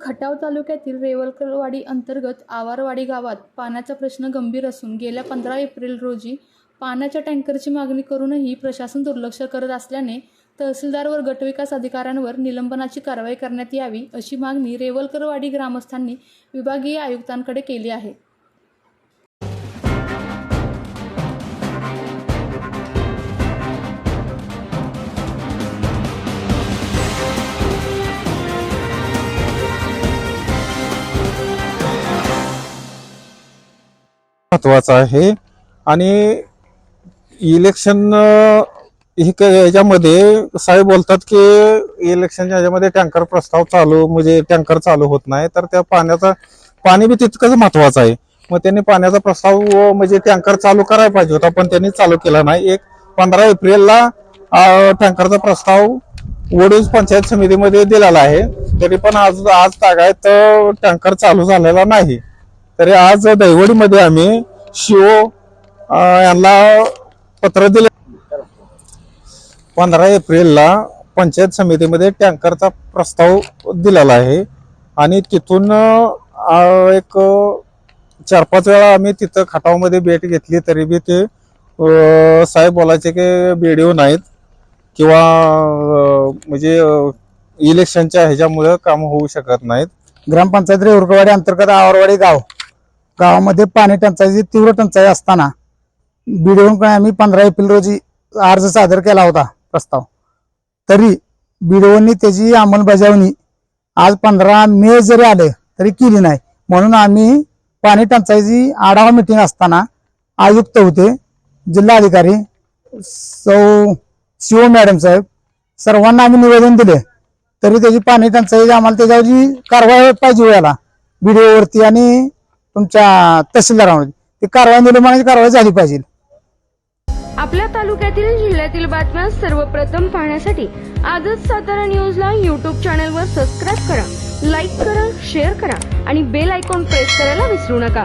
खटाव तालुक्यातील रेवलकरवाडी अंतर्गत आवारवाडी गावात पाण्याचा प्रश्न गंभीर असून गेल्या पंधरा एप्रिल रोजी पाण्याच्या टँकरची मागणी करूनही प्रशासन दुर्लक्ष करत असल्याने तहसीलदार व गटविकास अधिकाऱ्यांवर निलंबनाची कारवाई करण्यात यावी अशी मागणी रेवलकरवाडी ग्रामस्थांनी विभागीय आयुक्तांकडे केली आहे. महत्त्वाचं आहे. आणि इलेक्शन हे क- याच्यामध्ये साहेब बोलतात की इलेक्शनच्या ह्याच्यामध्ये टँकर प्रस्ताव चालू म्हणजे टँकर चालू होत नाही. तर त्या पाण्याचा पाणी बी तितकंच महत्वाचं आहे. मग त्यांनी पाण्याचा प्रस्ताव म्हणजे टँकर चालू करायला पाहिजे होता पण त्यांनी चालू केला नाही. एक पंधरा एप्रिलला टँकरचा प्रस्ताव वडूज पंचायत समितीमध्ये दिलेला आहे. तरी पण आज आज तागायत तर टँकर चालू झालेला नाही. तरी आज दैवडीमध्ये आम्ही शिओ यांना पत्र दिले. पंधरा एप्रिलला पंचायत समितीमध्ये टँकरचा प्रस्ताव दिलेला आहे. आणि तिथून एक चार पाच वेळा आम्ही तिथं खटावमध्ये भेट घेतली तरी बी ते साहेब बोलायचे की बीडीओ नाहीत. किंवा म्हणजे इलेक्शनच्या ह्याच्यामुळं काम होऊ शकत नाहीत. ग्रामपंचायत रेवरकवाडी अंतर्गत आवरवाडी गाव. गावामध्ये पाणी टंचाईची तीव्र टंचाई असताना बीडीओकडे आम्ही पंधरा एप्रिल रोजी अर्ज सादर केला होता प्रस्ताव. तरी बीडीओनी त्याची अंमलबजावणी आज पंधरा मे जरी आले तरी केली नाही. म्हणून आम्ही पाणी टंचाईची आढावा मिटिंग असताना आयुक्त होते जिल्हाधिकारी सौ शिव मॅडम साहेब सर्वांना आम्ही निवेदन दिले. तरी त्याची पाणी टंचाई आम्हाला त्याच्यावरची कारवाई पाहिजे वेळेला व्हिडिओवरती आणि तुमच्या तहसीलदारामध्ये. ती कारवाई निलंबनाची कारवाई झाली पाहिजे. आपल्या तालुक्यातील जिल्ह्यातील बातम्या सर्वप्रथम पाहण्यासाठी आजच सातारा न्यूजला युट्यूब चॅनलवर सबस्क्राईब करा लाईक करा शेअर करा आणि बेल आयकॉन प्रेस करायला विसरू नका.